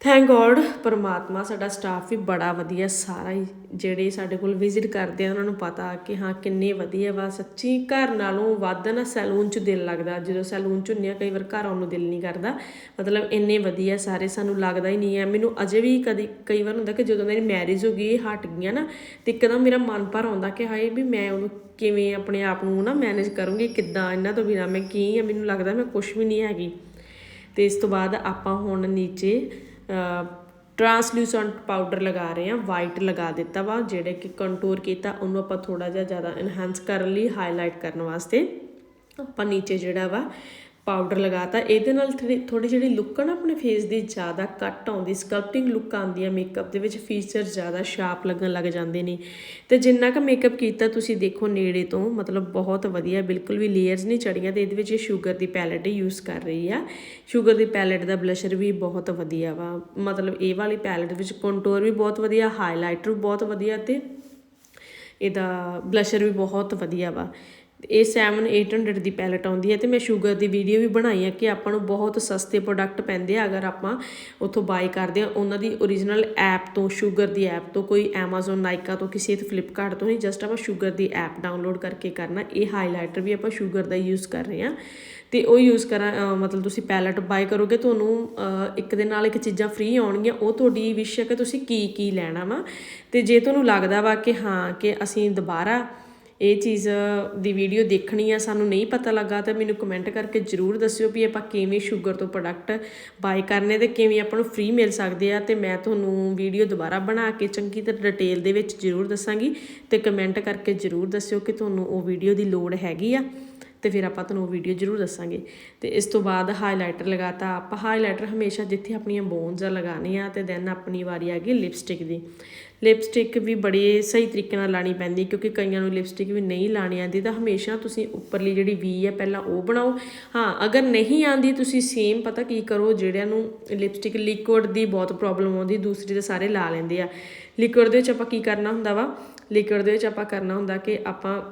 ਥੈਂਕ ਗੋਡ ਪਰਮਾਤਮਾ ਸਾਡਾ ਸਟਾਫ ਵੀ ਬੜਾ ਵਧੀਆ, ਸਾਰਾ ਹੀ ਜਿਹੜੇ ਸਾਡੇ ਕੋਲ ਵਿਜ਼ਿਟ ਕਰਦੇ ਆ, ਉਹਨਾਂ ਨੂੰ ਪਤਾ ਕਿ ਹਾਂ, ਕਿੰਨੇ ਵਧੀਆ ਵਾ। ਸੱਚੀ ਘਰ ਨਾਲੋਂ ਵੱਧ ਨਾ ਸੈਲੂਨ 'ਚ ਦਿਲ ਲੱਗਦਾ। ਜਦੋਂ ਸੈਲੂਨ 'ਚ ਹੁੰਨੇ ਆ, ਕਈ ਵਾਰ ਘਰ ਆਉਣ ਨੂੰ ਦਿਲ ਨਹੀਂ ਕਰਦਾ। ਮਤਲਬ ਇੰਨੇ ਵਧੀਆ ਸਾਰੇ ਸਾਨੂੰ ਲੱਗਦਾ ਹੀ ਨਹੀਂ ਹੈ। ਮੈਨੂੰ ਅਜੇ ਵੀ ਕਦੀ, ਕਈ ਵਾਰ ਹੁੰਦਾ ਕਿ ਜਦੋਂ ਮੇਰੀ ਮੈਰਿਜ ਹੋ ਗਈ ਹਟ ਗਈਆਂ ਨਾ, ਤੇ ਇੱਕਦਮ ਮੇਰਾ ਮਨ ਭਰ ਆਉਂਦਾ ਕਿ ਹਾਏ ਵੀ ਮੈਂ ਉਹਨੂੰ ਕਿਵੇਂ ਆਪਣੇ ਆਪ ਨੂੰ ਨਾ ਮੈਨੇਜ ਕਰੂੰਗੀ, ਕਿੱਦਾਂ ਇਹਨਾਂ ਤੋਂ ਬਿਨਾਂ ਮੈਂ ਕੀ ਆ, ਮੈਨੂੰ ਲੱਗਦਾ ਮੈਂ ਕੁਝ ਵੀ ਨਹੀਂ ਹੈਗੀ। ਤੇ ਇਸ ਤੋਂ ਬਾਅਦ ਆਪਾਂ ਹੁਣ ਨੀਚੇ ਟ੍ਰਾਂਸਲੂਸੈਂਟ ਪਾਊਡਰ ਲਗਾ ਰਹੇ ਹਾਂ ਵਾਈਟ ਲਗਾ ਦਿੱਤਾ ਵਾ, ਜਿਹੜੇ ਕਿ ਕੰਟੂਰ ਕੀਤਾ, ਉਹਨੂੰ ਆਪਾਂ ਥੋੜਾ ਜਿਹਾ ਜ਼ਿਆਦਾ ਐਨਹਾਂਸ ਕਰਨ ਲਈ ਹਾਈਲਾਈਟ ਕਰਨ ਵਾਸਤੇ ਆਪਾਂ ਨੀਚੇ ਜਿਹੜਾ ਵਾ ਪਾਊਡਰ ਲਗਾਤਾ, ਇਹਦੇ ਨਾਲ ਥੋੜੀ ਜਿਹੜੀ ਲੁੱਕ ਆ ਨਾ ਆਪਣੇ ਫੇਸ ਦੀ ਜ਼ਿਆਦਾ ਕੱਟ ਆਉਂਦੀ ਸਕਲਪਟਿੰਗ ਲੁੱਕ ਆਉਂਦੀ ਆ ਮੇਕਅਪ ਦੇ ਵਿੱਚ ਫੀਚਰ ਜ਼ਿਆਦਾ ਸ਼ਾਰਪ ਲੱਗਣ ਲੱਗ ਜਾਂਦੇ ਨੇ। ਤੇ ਜਿੰਨਾ ਕ ਮੇਕਅਪ ਕੀਤਾ ਤੁਸੀਂ ਦੇਖੋ ਨੇੜੇ ਤੋਂ, ਮਤਲਬ ਬਹੁਤ ਵਧੀਆ, ਬਿਲਕੁਲ ਵੀ ਲੇਅਰਸ ਨਹੀਂ ਚੜੀਆਂ ਤੇ ਇਹਦੇ ਵਿੱਚ ਇਹ ਸ਼ੂਗਰ ਦੀ ਪੈਲੇਟ ਹੀ ਯੂਜ਼ ਕਰ ਰਹੀ ਆ। ਸ਼ੂਗਰ ਦੀ ਪੈਲੇਟ ਦਾ ਬਲਸ਼ਰ ਵੀ ਬਹੁਤ ਵਧੀਆ ਵਾ। ਮਤਲਬ ਇਹ ਵਾਲੀ ਪੈਲੇਟ ਵਿੱਚ ਕੰਟੂਰ ਵੀ ਬਹੁਤ ਵਧੀਆ ਹਾਈਲਾਈਟਰ ਬਹੁਤ ਵਧੀਆ ਤੇ ਇਹਦਾ ਬਲਸ਼ਰ ਵੀ ਬਹੁਤ ਵਧੀਆ ਵਾ। ਇਹ 7800 ਦੀ ਪੈਲਟ ਆਉਂਦੀ ਹੈ ਤੇ ਮੈਂ ਸ਼ੂਗਰ ਦੀ ਵੀਡੀਓ ਵੀ ਬਣਾਈ ਹੈ ਕਿ ਆਪਾਂ ਨੂੰ ਬਹੁਤ ਸਸਤੇ ਪ੍ਰੋਡਕਟ ਪੈਂਦੇ ਆ, ਅਗਰ ਆਪਾਂ ਉੱਥੋਂ ਬਾਈ ਕਰਦੇ ਆ ਉਹਨਾਂ ਦੀ origignal ਐਪ ਤੋਂ, ਸ਼ੂਗਰ ਦੀ ਐਪ ਤੋਂ, ਕੋਈ Amazon ਨਾਈਕਾ ਤੋਂ, ਕਿਸੇ ਤੇ ਫਲਿੱਪਕਾਰਟ ਤੋਂ ਨਹੀਂ ਜਸਟ ਆਪਾਂ ਸ਼ੂਗਰ ਦੀ ਐਪ ਡਾਊਨਲੋਡ ਕਰਕੇ ਕਰਨਾ। ਇਹ ਹਾਈਲਾਈਟਰ ਵੀ ਆਪਾਂ ਸ਼ੂਗਰ ਦਾ ਯੂਜ਼ ਕਰ ਰਹੇ ਆ ਤੇ ਉਹ ਯੂਜ਼ ਕਰਾਂ ਮਤਲਬ ਤੁਸੀਂ ਪੈਲਟ ਬਾਈ ਕਰੋਗੇ, ਤੁਹਾਨੂੰ ਇੱਕ ਦੇ ਨਾਲ ਇੱਕ ਚੀਜ਼ਾਂ ਫ੍ਰੀ ਆਉਣਗੀਆਂ। ਉਹ ਤੁਹਾਡੀ ਵਿਸ਼ ਹੈ ਕਿ ਤੁਸੀਂ ਕੀ ਕੀ ਲੈਣਾ ਵਾ। ਤੇ ਜੇ ਤੁਹਾਨੂੰ ਲੱਗਦਾ ਵਾ ਕਿ ਹਾਂ, ਕਿ ਅਸੀਂ ਦੁਬਾਰਾ ਇਹ ਚੀਜ਼ ਦੀ ਵੀਡੀਓ ਦੇਖਣੀ ਆ, ਸਾਨੂੰ ਨਹੀਂ ਪਤਾ ਲੱਗਾ ਤਾਂ ਮੈਨੂੰ ਕਮੈਂਟ ਕਰਕੇ ਜਰੂਰ ਦੱਸਿਓ ਵੀ ਆਪਾਂ ਕਿਵੇਂ ਸ਼ੂਗਰ ਤੋਂ ਪ੍ਰੋਡਕਟ ਬਾਈ ਕਰਨੇ ਤੇ ਕਿਵੇਂ ਆਪਾਂ ਨੂੰ ਫ੍ਰੀ ਮਿਲ ਸਕਦੇ ਆ ਤੇ ਮੈਂ ਤੁਹਾਨੂੰ ਵੀਡੀਓ ਦੁਬਾਰਾ ਬਣਾ ਕੇ ਚੰਗੀ ਤਰ੍ਹਾਂ ਡਿਟੇਲ ਦੇ ਵਿੱਚ ਜਰੂਰ ਦੱਸਾਂਗੀ ਤੇ ਕਮੈਂਟ ਕਰਕੇ ਜਰੂਰ ਦੱਸਿਓ ਕਿ ਤੁਹਾਨੂੰ ਉਹ ਵੀਡੀਓ ਦੀ ਲੋੜ ਹੈਗੀ ਆ। ਤੇ ਫਿਰ ਆਪਾਂ ਤੁਹਾਨੂੰ ਉਹ ਵੀਡੀਓ ਜ਼ਰੂਰ ਦੱਸਾਂਗੇ। ਤੇ ਇਸ ਤੋਂ ਬਾਅਦ ਹਾਈਲਾਈਟਰ ਲਗਾਤਾ ਆਪਾਂ। ਹਾਈਲਾਈਟਰ ਹਮੇਸ਼ਾ ਜਿੱਥੇ ਆਪਣੀਆਂ ਬੋਨਸ ਆ ਲਗਾਣੀ ਆ ਤੇ ਦੈਨ ਆਪਣੀ ਵਾਰੀ ਆ ਗਈ ਲਿਪਸਟਿਕ ਦੀ। ਲਿਪਸਟਿਕ ਵੀ ਬੜੇ ਸਹੀ ਤਰੀਕੇ ਨਾਲ ਲਾਣੀ ਪੈਂਦੀ ਕਿਉਂਕਿ ਕਈਆਂ ਨੂੰ ਲਿਪਸਟਿਕ ਵੀ ਨਹੀਂ ਲਾਣੀ ਆਉਂਦੀ ਤਾਂ ਹਮੇਸ਼ਾ ਤੁਸੀਂ ਉੱਪਰਲੀ ਜਿਹੜੀ ਵੀ ਹੈ ਪਹਿਲਾਂ ਉਹ ਬਣਾਓ। ਹਾਂ, ਅਗਰ ਨਹੀਂ ਆਂਦੀ ਤੁਸੀਂ ਸੇਮ ਪਤਾ ਕੀ ਕਰੋ, ਜਿਹੜਿਆਂ ਨੂੰ ਲਿਪਸਟਿਕ ਲਿਕੁਇਡ ਦੀ ਬਹੁਤ ਪ੍ਰੋਬਲਮ ਆਉਂਦੀ, ਦੂਸਰੀ ਦੇ ਸਾਰੇ ਲਾ ਲੈਂਦੇ ਆ। ਲਿਕੁਇਡ ਦੇ ਵਿੱਚ ਆਪਾਂ ਕੀ ਕਰਨਾ ਹੁੰਦਾ ਵਾ? ਲਿਕੁਇਡ ਦੇ ਵਿੱਚ ਆਪਾਂ ਕਰਨਾ ਹੁੰਦਾ ਕਿ ਆਪਾਂ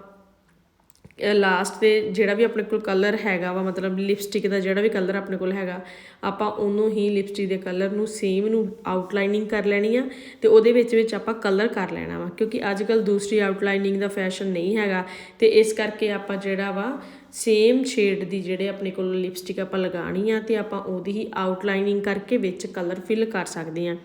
ਲਾਸਟ ਤੇ ਜਿਹੜਾ ਵੀ ਆਪਣੇ ਕੋਲ ਕਲਰ ਹੈਗਾ ਵਾ, ਮਤਲਬ ਲਿਪਸਟਿਕ ਦਾ ਜਿਹੜਾ ਵੀ ਕਲਰ ਆਪਣੇ ਕੋਲ ਹੈਗਾ, ਆਪਾਂ ਉਹਨੂੰ ਹੀ ਲਿਪਸਟਿਕ ਦੇ ਕਲਰ ਨੂੰ ਸੇਮ ਨੂੰ ਆਊਟਲਾਈਨਿੰਗ ਕਰ ਲੈਣੀ ਆ ਤੇ ਉਹਦੇ ਵਿੱਚ ਵਿੱਚ ਆਪਾਂ ਕਲਰ ਕਰ ਲੈਣਾ ਵਾ, ਕਿਉਂਕਿ ਅੱਜ ਕੱਲ ਦੂਸਰੀ ਆਊਟਲਾਈਨਿੰਗ ਦਾ ਫੈਸ਼ਨ ਨਹੀਂ ਹੈਗਾ ਤੇ ਇਸ ਕਰਕੇ ਆਪਾਂ ਜਿਹੜਾ ਵਾ ਸੇਮ ਸ਼ੇਡ ਦੀ ਜਿਹੜੇ ਆਪਣੇ ਕੋਲ ਲਿਪਸਟਿਕ ਆਪਾਂ ਲਗਾਣੀ ਆ ਤੇ ਆਪਾਂ ਉਹਦੀ ਹੀ ਆਊਟਲਾਈਨਿੰਗ ਕਰਕੇ ਵਿੱਚ ਕਲਰ ਫਿਲ ਕਰ ਸਕਦੇ ਆ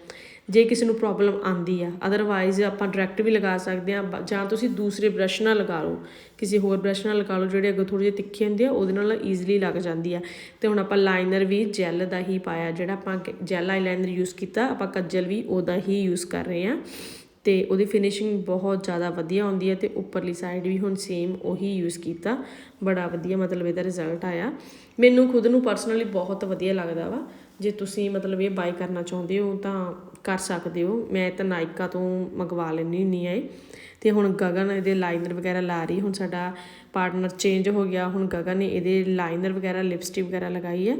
ਜੇ ਕਿਸੇ ਨੂੰ ਪ੍ਰੋਬਲਮ ਆਂਦੀ ਆ ਅਦਰਵਾਈਜ਼ ਆਪਾਂ ਡਾਇਰੈਕਟ ਵੀ ਲਗਾ ਸਕਦੇ ਆ ਜਾਂ ਤੁਸੀਂ ਦੂਸਰੇ ਬ੍ਰਸ਼ ਨਾਲ ਲਗਾ ਲਓ। ਕਿਸੇ ਹੋਰ ਬ੍ਰਸ਼ ਨਾਲ ਲਗਾ ਲਓ, ਜਿਹੜੇ ਅੱਗੇ ਥੋੜੇ ਜਿਹੇ ਤਿੱਖੇ ਹੁੰਦੇ ਆ, ਉਹਦੇ ਨਾਲ ਈਜ਼ੀਲੀ ਲੱਗ ਜਾਂਦੀ ਆ। ਤੇ ਹੁਣ ਆਪਾਂ ਲਾਈਨਰ ਵੀ ਜੈਲ ਦਾ ਹੀ ਪਾਇਆ, ਜਿਹੜਾ ਆਪਾਂ ਜੈਲ ਆਈਲਾਈਨਰ ਯੂਜ਼ ਕੀਤਾ, ਆਪਾਂ ਕੱਜਲ ਵੀ ਉਹਦਾ ਹੀ ਯੂਜ਼ ਕਰ ਰਹੇ ਆ ਤੇ ਉਹਦੀ ਫਿਨਿਸ਼ਿੰਗ ਬਹੁਤ ਜ਼ਿਆਦਾ ਵਧੀਆ ਆਉਂਦੀ ਹੈ ਤੇ ਉੱਪਰਲੀ ਸਾਈਡ ਵੀ ਹੁਣ ਸੇਮ ਉਹੀ ਯੂਜ਼ ਕੀਤਾ। ਬੜਾ ਵਧੀਆ ਮਤਲਬ ਇਹਦਾ ਰਿਜ਼ਲਟ ਆਇਆ। ਮੈਨੂੰ ਖੁਦ ਨੂੰ ਪਰਸਨਲੀ ਬਹੁਤ ਵਧੀਆ ਲੱਗਦਾ ਵਾ। ਜੇ ਤੁਸੀਂ ਮਤਲਬ ਇਹ ਬਾਈ ਕਰਨਾ ਚਾਹੁੰਦੇ ਹੋ ਤਾਂ ਕਰ ਸਕਦੇ ਹੋ। ਮੈਂ ਤਾਂ ਨਾਇਕਾ ਤੋਂ ਮੰਗਵਾ ਲੈਣੀ ਹੁੰਨੀ ਆ ਇਹ। ਤੇ ਹੁਣ ਗਗਨ ਇਹਦੇ ਲਾਈਨਰ ਵਗੈਰਾ ਲਾ ਰਹੀ, ਹੁਣ ਸਾਡਾ ਪਾਰਟਨਰ ਚੇਂਜ ਹੋ ਗਿਆ। ਹੁਣ ਗਗਨ ਨੇ ਇਹਦੇ ਲਾਈਨਰ ਵਗੈਰਾ ਲਿਪਸਟਿਕ ਵਗੈਰਾ ਲਗਾਈ ਹੈ।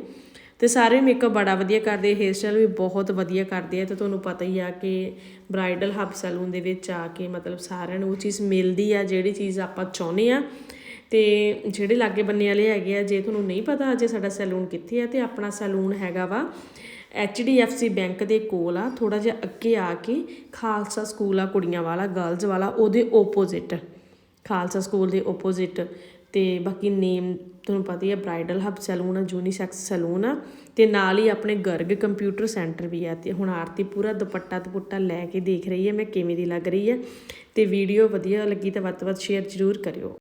ਤੇ ਸਾਰੇ ਮੇਕਅਪ ਬੜਾ ਵਧੀਆ ਕਰਦੇ ਹੇਅਰ ਸਟਾਈਲ ਵੀ ਬਹੁਤ ਵਧੀਆ ਕਰਦੇ ਆ ਤੇ ਤੁਹਾਨੂੰ ਪਤਾ ਹੀ ਆ ਕਿ ਬ੍ਰਾਈਡਲ ਹੱਬ ਸੈਲੂਨ ਦੇ ਵਿੱਚ ਆ ਕੇ ਮਤਲਬ ਸਾਰਿਆਂ ਨੂੰ ਉਹ ਚੀਜ਼ ਮਿਲਦੀ ਆ, ਜਿਹੜੀ ਚੀਜ਼ ਆਪਾਂ ਚਾਹੁੰਦੇ ਆ। ਤੇ ਜਿਹੜੇ ਲਾਗੇ ਬੰਨੇ ਵਾਲੇ ਹੈਗੇ ਆ, ਜੇ ਤੁਹਾਨੂੰ ਨਹੀਂ ਪਤਾ ਅਜੇ ਸਾਡਾ ਸੈਲੂਨ ਕਿੱਥੇ ਆ ਤੇ ਆਪਣਾ ਸੈਲੂਨ ਹੈਗਾ ਵਾ HDFC ਬੈਂਕ ਦੇ ਕੋਲ ਆ ਥੋੜਾ ਜਿਹਾ ਅੱਗੇ ਆ ਕੇ ਖਾਲਸਾ ਸਕੂਲ ਆ ਕੁੜੀਆਂ ਵਾਲਾ ਗਰਲਜ਼ ਵਾਲਾ, ਉਹਦੇ ਓਪੋਜ਼ਿਟ ਖਾਲਸਾ ਸਕੂਲ ਦੇ ਓਪੋਜ਼ਿਟ ਤੇ ਬਾਕੀ ਨੇਮ ਤੁਹਾਨੂੰ ਪਤਾ ਹੀ ਹੈ ਬ੍ਰਾਈਡਲ ਹੱਬ ਸੈਲੂਨ ਆ ਯੂਨੀਸੈਕਸ ਸੈਲੂਨ ਆ, ਤੇ ਨਾਲ ਹੀ ਆਪਣੇ ਗਰਗ ਕੰਪਿਊਟਰ ਸੈਂਟਰ ਵੀ ਆ, ਤੇ ਹੁਣ ਆਰਤੀ ਪੂਰਾ ਦੁਪੱਟਾ ਦੁਪੱਟਾ ਲੈ ਕੇ ਦੇਖ ਰਹੀ ਹੈ, ਮੈਂ ਕਿਵੇਂ ਦੀ ਲੱਗ ਰਹੀ ਹੈ, ਤੇ ਵੀਡੀਓ ਵਧੀਆ ਲੱਗੀ ਤਾਂ ਵੱਧ ਤੋਂ ਵੱਧ ਸ਼ੇਅਰ ਜ਼ਰੂਰ ਕਰਿਓ।